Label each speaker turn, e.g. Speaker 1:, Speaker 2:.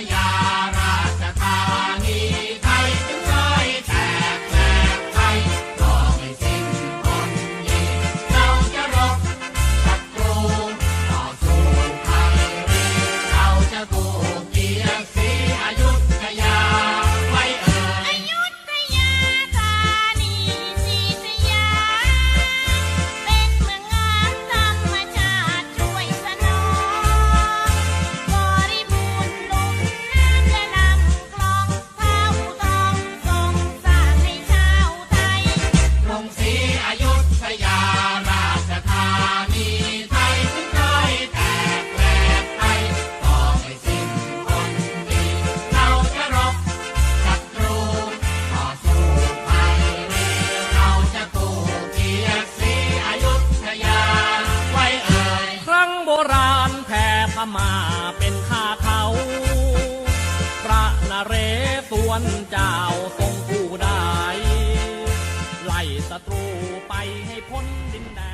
Speaker 1: Yeah. มาเป็นข้าเขาพระนเรศวรเจ้าทรงผู้ได้ไล่ศัตรูไปให้พ้นดินแดน